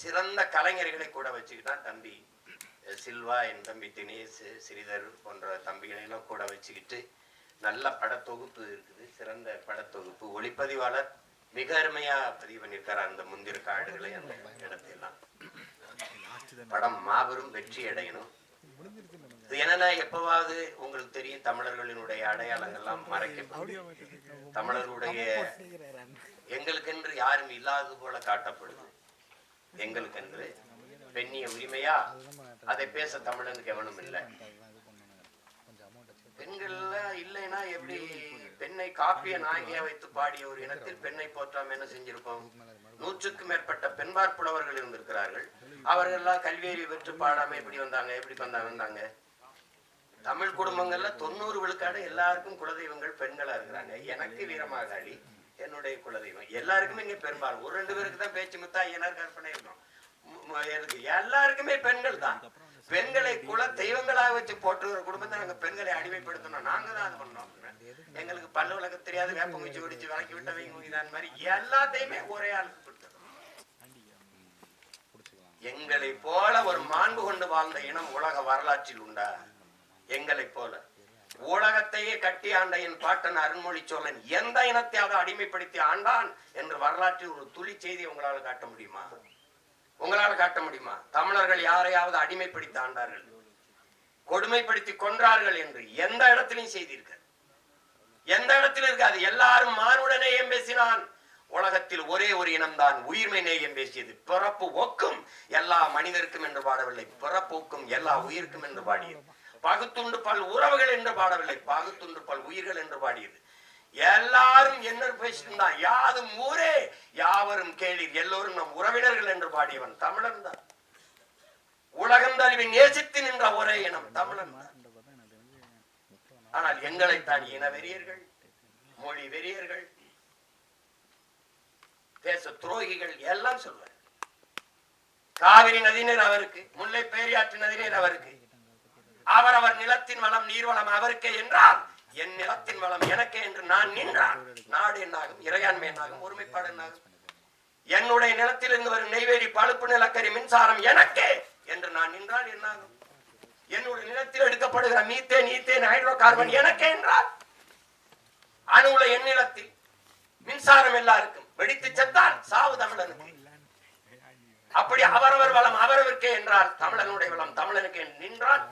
சிறந்த கலைஞர்களை கூட வச்சுக்கிட்டான் தம்பி சில்வா என் தம்பி தினேஷ் ஸ்ரீதர் போன்ற தம்பிகளையெல்லாம் கூட வச்சுக்கிட்டு நல்ல படத்தொகுப்பு இருக்குது. சிறந்த படத்தொகுப்பு ஒளிப்பதிவாளர். மிக அருமையா பதிவு பண்ணியிருக்காரு அந்த முந்திர காடுகளை அந்த இடத்தையெல்லாம் படம் மாபெரும் வெற்றி அடையணும். இது என்னன்னா எப்பவாவது உங்களுக்கு தெரியும் தமிழர்களினுடைய அடையாளங்கள்லாம் மறைக்கப்படும் தமிழர்களுடைய எங்களுக்கென்று யாரும் இல்லாதது போல காட்டப்படுது. எங்களுக்கென்று பெண்ணிய உரிமையா? அதை பேச தமிழனுக்கு எவனும் இல்லை. பெண்கள்ல இல்லைன்னா எப்படி பெண்ணை காப்பிய நாயகியா வைத்து பாடிய ஒரு இனத்தில் பெண்ணை போற்றாம என்ன செஞ்சிருப்போம்? நூற்றுக்கும் மேற்பட்ட பெண்பார் புலவர்கள் இருந்திருக்கிறார்கள். அவர்கள் எல்லாம் கல்வியறி பெற்று பாடாம எப்படி வந்தாங்க? எப்படி வந்தாங்க வந்தாங்க? தமிழ் குடும்பங்கள்ல தொண்ணூறு விழுக்காடு எல்லாருக்கும் குலதெய்வங்கள் பெண்களா இருக்கிறாங்க. எனக்கு வீரமாகாளி. என்னுடைய குலதெய்வம். எல்லாருக்குமே இங்க பெரும்பாலும். ஒரு ரெண்டு பேருக்கு தான் பேச்சு முத்தா ஐயனார் கற்பனை இருக்கும். எனக்கு எல்லாருக்குமே பெண்கள் தான். பெண்களை குல தெய்வங்களாக வச்சு போட்டுற குடும்பத்தை நாங்க பெண்களை அடிமைப்படுத்தணும். நாங்க தான் அது பண்ணோம். எங்களுக்கு பல்லு விளக்க தெரியாது. வேப்பங்குச்சி ஒடிச்சு விளக்கி விட்டவங்க இதான் மாதிரி எல்லாத்தையுமே ஒரே ஆளுக்கு கொடுத்தது. எங்களை போல ஒரு மாண்பு கொண்டு வாழ்ந்த இனம் உலக வரலாற்றில் உண்டா? எங்களை போல. உலகத்தையே கட்டி ஆண்ட என் பாட்டன் அருண்மொழி சோழன் எந்த இனத்தையாவது அடிமைப்படுத்தி ஆண்டான் என்று வரலாற்றில் ஒரு துளி செய்தி உங்களால் காட்ட முடியுமா? உங்களால் காட்ட முடியுமா? தமிழர்கள் யாரையாவது அடிமைப்படுத்தி ஆண்டார்கள்? கொடுமைப்படுத்தி கொன்றார்கள் என்று எந்த இடத்திலையும் செய்திருக்க. எந்த இடத்திலும் இருக்காது எல்லாரும் மானுட நேயம் பேசினான். உலகத்தில் ஒரே ஒரு இனம்தான் உயிர்மை நேயம் பேசியது. பிறப்பு ஒக்கும். எல்லா மனிதருக்கும் என்று பாடவில்லை பிறப்பு ஒக்கும். எல்லா உயிருக்கும் என்று பாடியது பகுத்துண்டு பல் உறவுகள் என்று பாடவில்லை பகுத்துண்டு பல் உயிர்கள் என்று பாடியது. எல்லாரும் என்ன பேசியிருந்தா யாதும் ஊரே யாவரும் கேளீர். எல்லோரும் நம் உறவினர்கள் என்று பாடியவன் தமிழன் தான். உலகம் தழுவி நேசித்து நின்ற ஒரே இனம் தமிழன் ஆனால் எங்களைத்தான் இன வெறியர்கள் மொழி வெறியர்கள் தேச துரோகிகள் எல்லாம் சொல்வார் காவிரி நதிநீர் அவருக்கு முல்லை பேரியாற்று நதிநீர் அவருக்கு. அவரவர் நிலத்தின் வளம் நீர்வளம் அவருக்கே என்றால் என் நிலத்தின் வளம் எனக்கே என்று நான் நின்றால் நாடு என்னாகும் இறையாண்மை என்னாகும் ஒருமைப்பாடு என்னாகும். என்னுடைய நிலத்திலிருந்து வரும் நெய்வேலி பழுப்பு நிலக்கரி மின்சாரம் எனக்கே என்று நான் நின்றால் என்னாகும்? என்னுடைய நிலத்தில் எடுக்கப்படுகிற மீத்தேன் நீத்தேன் ஹைட்ரோ கார்பன் எனக்கே என்றால் அணுவுல என் நிலத்தில் மின்சாரம் எல்லாருக்கும் வெடித்து செத்தால் சாவு தமிழனுக்கு. அப்படி அவரவர் வளம் அவரவருக்கே என்றால் தமிழனுடைய வளம் தமிழனுக்கு நின்றான் நின்றால்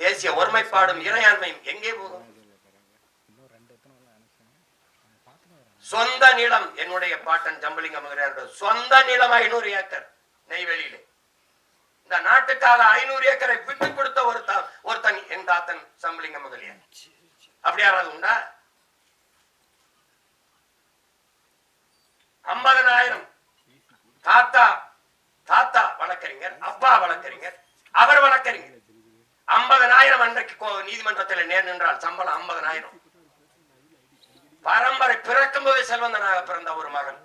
தேசிய ஒருமைப்பாடும் இறையாண்மையும் எங்கே போகும்? சொந்த நிலம் என்னுடைய பாட்டன் ஜம்பலிங்கம் சொந்த நிலம் ஐநூறு ஏக்கர் நெய்வேலியிலே. இந்த நாட்டுக்காக ஐநூறு ஏக்கரை விட்டு கொடுத்த ஒருத்தன் ஒருத்தன் என் தாத்தன் சம்பளிங்க முதலியார் அப்படி யாராவது உண்டா? ஐம்பதனாயிரம். தாத்தா தாத்தா வழக்கறிஞர் அப்பா வழக்கறிஞர் அவர் வழக்கறிஞர். ஐம்பதனாயிரம் அன்றைக்கு நீதிமன்றத்தில் நேர் நின்றால் சம்பளம் ஐம்பதனாயிரம் பரம்பரை பிறக்கும் போது செல்வந்தனாக பிறந்த ஒரு மகன்.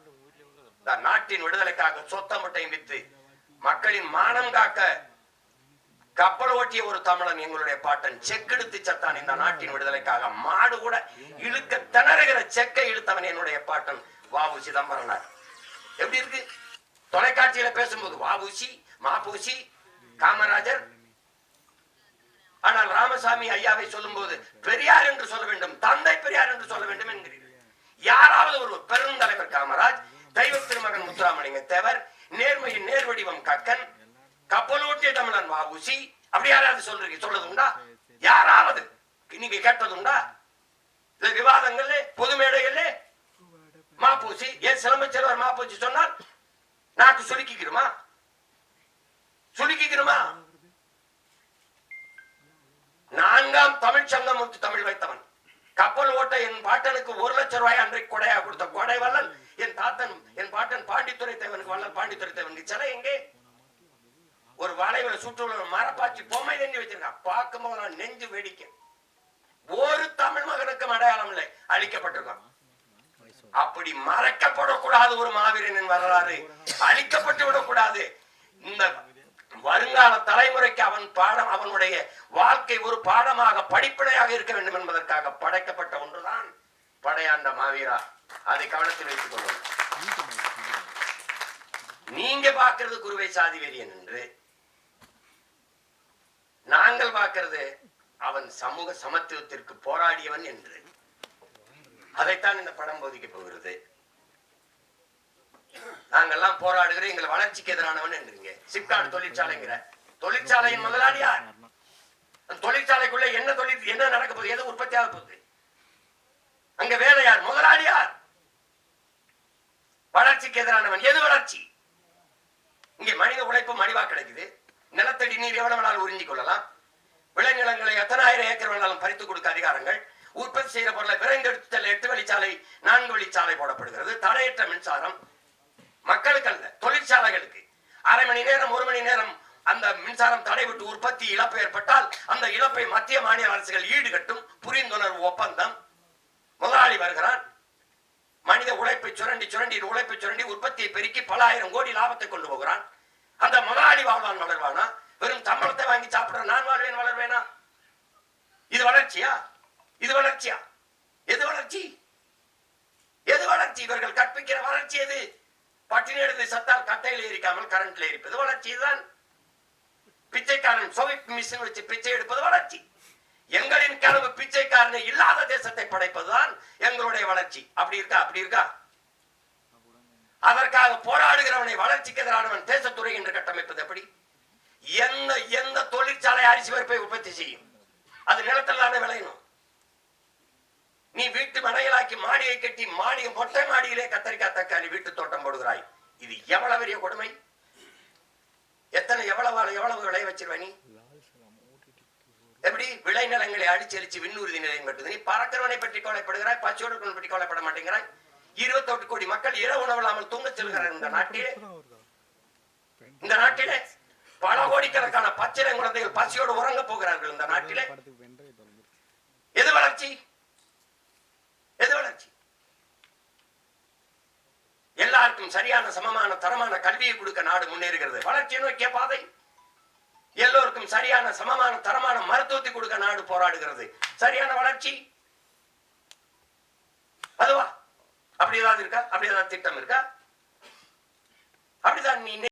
இந்த நாட்டின் விடுதலைக்காக சொத்த முட்டையும் வித்து மக்களின் மானம் காக்க கப்பல் ஓட்டிய ஒரு தமிழன் எங்களுடைய பாட்டன். செக் எடுத்து செத்தான் இந்த நாட்டின் விடுதலைக்காக. மாடு கூட இழுக்க திணறுகிற செக்கை இழுத்தவன் என்னுடைய பாட்டன் வாவு சிதம்பரனார். எப்படி இருக்கு? தொலைக்காட்சியில பேசும்போது வாபூசி மாபூசி காமராஜர் ராமசாமி ஐயாவை சொல்லும் போது பெரியார் என்று சொல்ல வேண்டும் தந்தை பெரியார் என்று சொல்ல வேண்டும் என்கிறீர்கள். யாராவது ஒரு பெருந்தலைவர் காமராஜ் தெய்வ திருமகன் முத்துராமலிங்க தேவர் நேர்மையின் நேர்வடிவம் கக்கன் கப்பலோட்டிய தமிழன் வாவுசி அப்படி யாராவது சொல்றீங்க சொல்றது உண்டா யாராவது? நீங்க கேட்டது உண்டா இந்த விவாதங்கள்ல பொது மேடைகள்ல? மாப்பூசி ஏன் சிலம்பச்செல்வர் மாப்பூசி சொன்னால் நாக்கு சுருக்கிக்கிறோமா சுருக்கிக்கிறோமா தமிழ் சங்கம் ஒன்று தமிழ் வைத்தவன். கப்பல் ஓட்ட என் பாட்டனுக்கு ஒரு லட்சம் ரூபாய் அன்றைக்கு கொடையா கொடுத்த கொடை வள்ளல் என் தாத்தன் என் பாட்டன் பாண்டித்துறை தேவனுக்கு வள்ளல் பாண்டித்துறை தேவனுக்கு சிலை எங்கே? ஒரு வளைவுல சுற்றுள்ள மரப்பாச்சி பொம்மை நெஞ்சு வச்சிருக்கான். பார்க்கும்போது நான் நெஞ்சு வெடிக்க. ஒரு தமிழ் மகனுக்கும் அடையாளம் இல்லை. அழிக்கப்பட்டிருக்கான். அப்படி மறைக்கப்படக்கூடாது ஒரு மாவீரனின் வரலாறு. அழிக்கப்பட்டு விடக்கூடாது. இந்த வருங்கால தலைமுறைக்கு அவன் பாடம் அவனுடைய வாழ்க்கை ஒரு பாடமாக படிப்படையாக இருக்க வேண்டும் என்பதற்காக படைக்கப்பட்ட ஒன்றுதான் படையாண்ட மாவீரா. அதை கவனத்தில் வைத்துக் கொள்வோம் நீங்க பாக்குறது குருவை சாதி வெறியன் என்று. நாங்கள் பார்க்கிறது அவன் சமூக சமத்துவத்திற்கு போராடியவன் என்று. அதைத்தான் இந்த படம் போதிக்க போகிறது. நாங்கெல்லாம் போராடுகிற எங்கள் வளர்ச்சிக்கு எதிரானவன் என்றீங்க சிப்காட் தொழிற்சாலைங்கிற. தொழிற்சாலையின் முதலாளி யார்? தொழிற்சாலைக்குள்ள என்ன தொழில் என்ன நடக்க போகுது? எது உற்பத்தி ஆக போகுது? அங்க வேலை யார்? முதலாளி யார்? வளர்ச்சிக்கு எதிரானவன். எது வளர்ச்சி? இங்கே மனித உழைப்பு மலிவா கிடைக்குது. நிலத்தடி நீர் எவ்வளவு வேணாலும் உறிஞ்சிக் கொள்ளலாம். விளைநிலங்களை எத்தனாயிரம் ஏக்கர் வேணாலும் பறித்து கொடுக்க அதிகாரங்கள். உற்பத்தி செய்யற பொருளை விரைந்தெடுத்து செல்ல எட்டு வழிச்சாலை நான்கு வழிச்சாலை போடப்படுகிறது. தடையற்ற மின்சாரம் மணி நேரம் ஒரு மணி நேரம் அந்த மின்சாரம் தடைவிட்டு உற்பத்தி இழப்பு ஏற்பட்டால் அந்த இழப்பை மத்திய மாநில அரசுகள் ஈடுகட்டும் புரிந்துணர்வு ஒப்பந்தம். முதலாளி வருகிறான் மனித உழைப்பை சுரண்டி சுரண்டி உழைப்பை சுரண்டி உற்பத்தியை பெருக்கி பல ஆயிரம் கோடி லாபத்தை கொண்டு போகிறான் அந்த முதலாளி வாழ்வான் வளர்வானா? வெறும் சம்பளத்தை வாங்கி சாப்பிடுற நான் வாழ்வேன் வளர்வேனா? இது வளர்ச்சியா? இது வளர்ச்சியா? எது வளர்ச்சி? எது வளர்ச்சி? இவர்கள் கற்பிக்கிற வளர்ச்சி எது? பட்டினி எடுத்து சத்தால் கட்டையில் எரிக்காமல் கரண்ட்ல எரிப்பது வளர்ச்சி. தான் பிச்சைக்காரன் சோவியத் மிஷின் வச்சு பிச்சை எடுப்பது வளர்ச்சி. எங்களின் கனவு பிச்சைக்காரனை இல்லாத தேசத்தை படைப்பதுதான் எங்களுடைய வளர்ச்சி. அப்படி இருக்கா? அப்படி இருக்கா? அதற்காக போராடுகிறவனை வளர்ச்சிக்கு எதிரானவன் தேசத்துறை என்று கட்டமைப்பது எப்படி? எந்த எந்த தொழிற்சாலை அரிசி பருப்பை உற்பத்தி செய்யும்? அது நிலத்தில் தானே விளையணும். நீ வீட்டு மனையலாக்கி மாடியை கட்டி மாடிய மொட்டை மாடியிலே கத்தரிக்காய் தக்காளி வீட்டு தோட்டம் போடுகிறாய். இது எவ்வளவு பெரிய கொடுமை? எத்தனை எவ்வளவு எவ்வளவு விளைய வச்சிருவ நீ? எப்படி? விளை நிலங்களை அடிச்சரிச்சு விண்ணூர்தி நிலையம் கட்டுது. நீ பறக்கிறவனை பற்றி கவலைப்படுகிறாய் பச்சோடு பற்றி கவலைப்பட மாட்டேங்கிறாய். இருபத்தெட்டு கோடி மக்கள் இரவு உணவில்லாமல் தூங்க செல்கிறார் இந்த நாட்டிலே. இந்த நாட்டிலே பல கோடிக்கணக்கான பச்சிலை குழந்தைகள் பசியோடு உறங்க போகிறார்கள் இந்த நாட்டிலே. எது வளர்ச்சி எது வளர்ச்சி சரியான சமமான தரமான கல்வியை கொடுக்க நாடு முன்னேறுகிறது. வளர்ச்சியை நோக்கிய பாதை. எல்லோருக்கும் சரியான சமமான தரமான மருத்துவத்தை கொடுக்க நாடு போராடுகிறது. சரியான வளர்ச்சி. அதுவா? அப்படி ஏதாவது இருக்கா? அப்படி ஏதாவது திட்டம் இருக்கா? அப்படிதான் நீ